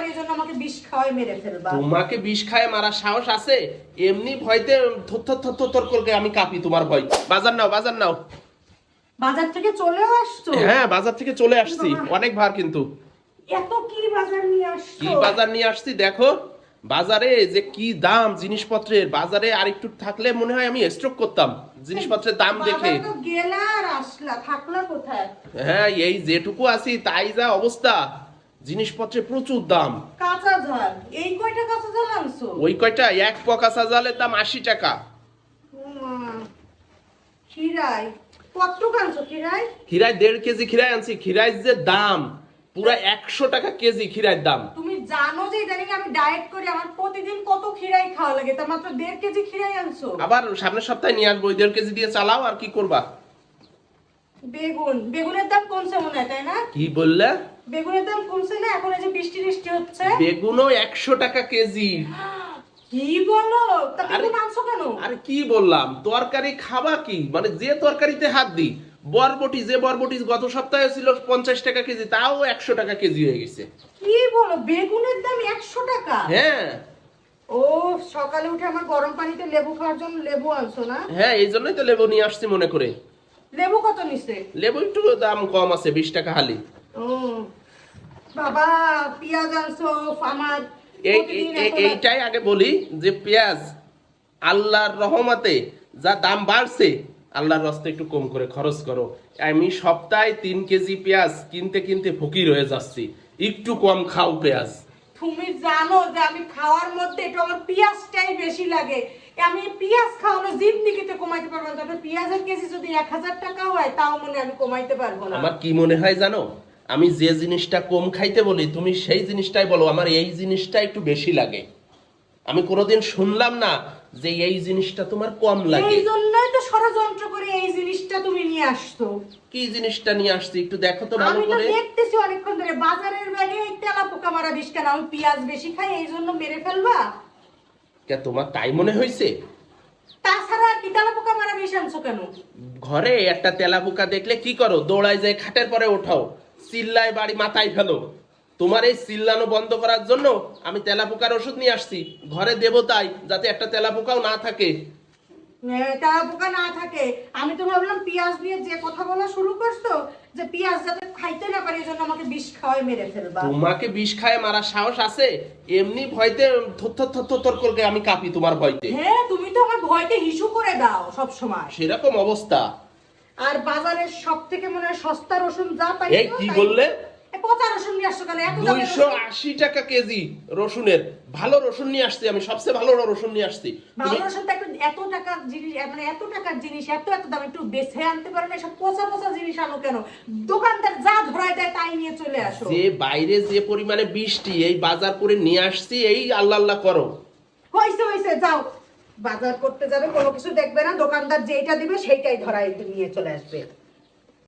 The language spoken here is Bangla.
পারি আমাকে বিষ খাওয়াই মেরে ফেলবা। তোমাকে বিষ খায় মারা সাহস আছে? এমনি ভয়তে থর থর থর করে আমি কাঁপি তোমার ভয়। বাজার নাও বাজার নাও। বাজার থেকে চলেও আসছো? হ্যাঁ বাজার থেকে চলে আসছি। অনেক ভার কিন্তু। এত কি বাজার নিয়ে আসছো? কি বাজার নিয়ে আসছি দেখো? বাজারে যে কি দাম জিনিসপত্রের বাজারে আর একটু থাকলে মনে হয় আমি স্ট্রোক করতাম। জিনিসপত্রের দাম দেখে। গেলা আর আসলা থাকলা কোথায়? হ্যাঁ এই যেটুকু আছি তাই যা অবস্থা। জিনিসপত্রে প্রচুর দাম। কাঁচা ঝাল এই কয়টা কাঁচা ঝাল আনছো? ওই কয়টা? এক পকা সাজালের দাম আশি টাকা। খিরাই। কত আনছো খিরাই? খিরায় দেড় কেজি খিরাই আনছি। খিরায় যে দাম পুরা একশো টাকা কেজি খিরায় দাম। তুমি জানো যে ইদানিং আমি ডায়েট করি আমার প্রতিদিন কত খিরাই খাওয়া লাগে? তা মাত্র দেড় কেজি খিরাই আনছো? আবার সামনের সপ্তাহে নিয়ে আসব ওই দেড় কেজি দিয়ে চালাও আর কি করবা? বেগুন। বেগুনের দাম কমছে মনে হয় তাই না? কি বললে? বেগুনের দাম কমছে না এখন এই যে বৃষ্টি বৃষ্টি হচ্ছে। বেগুনও একশো টাকা কেজি। কি বলো? তা বেগুন আনছো কেন? আরে কি বললাম? তরকারি খাবা কি? মানে যে তরকারিতে হাত দি বরবটি যে বরবটি গত সপ্তাহে ছিল পঞ্চাশ টাকা কেজি তাও একশো টাকা কেজি হয়ে গেছে। কি বলো? বেগুনের দাম একশো টাকা? হ্যাঁ। ও সকালে উঠে আমার গরম পানিতে লেবু খাওয়ার জন্য লেবু আনছো না? হ্যাঁ এই জন্যই তো লেবু নিয়ে আসছি মনে করে। লেবু কত নিছে? লেবু একটু দাম কম আছে বিশ টাকা হালি। বাবা পেঁয়াজ আনছো আমার এইটাই আগে বলি যে পেঁয়াজ আল্লাহর রহমতে যা দাম বাড়ছে আল্লাহর রাস্তে একটু কম করে খরচ করো। আমি সপ্তাহে তিন কেজি পেঁয়াজ কিনতে কিনতে ফকির হয়ে যাচ্ছি। একটু কম খাও পেঁয়াজ। তুমি জানো যে আমি খাওয়ার মধ্যে একটু আমার পেঁয়াজটাই বেশি লাগে। আমি পেঁয়াজ খাওয়ানো জিন্দিগিতে কমাইতে পারব না। তবে পেঁয়াজের কেজি যদি এক হাজার টাকা হয় তাও মনে আমি কমাইতে পারব না। আমার কি মনে হয় জানো? আমি যে জিনিসটা কম খাইতে বলি তুমি সেই জিনিসটাই বলো আমার এই জিনিসটা একটু বেশি লাগে। আমি কোনোদিন শুনলাম না যে এই জিনিসটা তোমার কম লাগে। এই জন্যই তো ষড়যন্ত্র করে এই জিনিসটা তুমি নিয়ে আসছো। কি জিনিসটা নিয়ে আসছি একটু দেখো তো ভালো করে আমি তো দেখতেছি অনেকক্ষণ ধরে বাজারের ব্যাগে তেলা পোকা মারা বিষ কেন আমি পেঁয়াজ বেশি খাই এই জন্য মেরে ফেলবা? কে তোমার তাই মনে হয়েছে তাছাড়া আর কি তেলা পোকা মারা বিষ আনছো কেন? ঘরে একটা তেলা পোকা দেখলে কি করো? দৌড়ায় যায় খাটের পরে ওঠাও। চিল্লায় বাড়ি মাথায় ফেলো। তোমার এই চিল্লানো বন্ধ করার জন্য আমি তেলা পোকার ওষুধ নিয়ে আসছি। ঘরে দেবো তাই যাতে একটা তেলা পোকাও না থাকে। এ, তেলা পোকা না থাকে। আমি তো ভাবলাম পেঁয়াজ নিয়ে যে কথা বলা শুরু করছ যে পেঁয়াজ যাতে খাইতে না পারি এজন্য আমাকে বিষ খাওয়াই মেরে ফেলবা। তোমাকে বিষ খায় মারা সাহস আছে? এমনি ভয়তে থর থর থর থর থর করে আমি কাঁপি তোমার ভয়তে। হ্যাঁ তুমি তো আমার ভয়তে হিসু করে দাও সব সময় সেরকম অবস্থা। আর বাজারের সব থেকে মনে হয় সস্তা রসুন যা পাই এই কি বললে? পচা রসুন নিয়ে আসছো কেন? এত দুইশো আশি টাকা কেজি রসুনের। ভালো রসুন নিয়ে আসছি আমি সবচেয়ে ভালো রসুন নিয়ে আসছি। ভালো রসুন তো এত টাকার জিনিস মানে এত টাকার জিনিস এত এত দাম একটু বেছে আনতে পারো না সব পচা পচা জিনিস আনো কেন? দোকানদার যা ধরায় দেয় তাই নিয়ে চলে আসো। যে বাইরে যে পরিমাণে বৃষ্টি এই বাজার করে নিয়ে আসছি এই আল্লাহ আল্লাহ করো। হয়েছে হয়েছে যাও। বাজার করতে যাবে কোনো কিছু দেখবে না দোকানদার যেটা দিবে সেইটাই ধরাই নিয়ে চলে আসবে।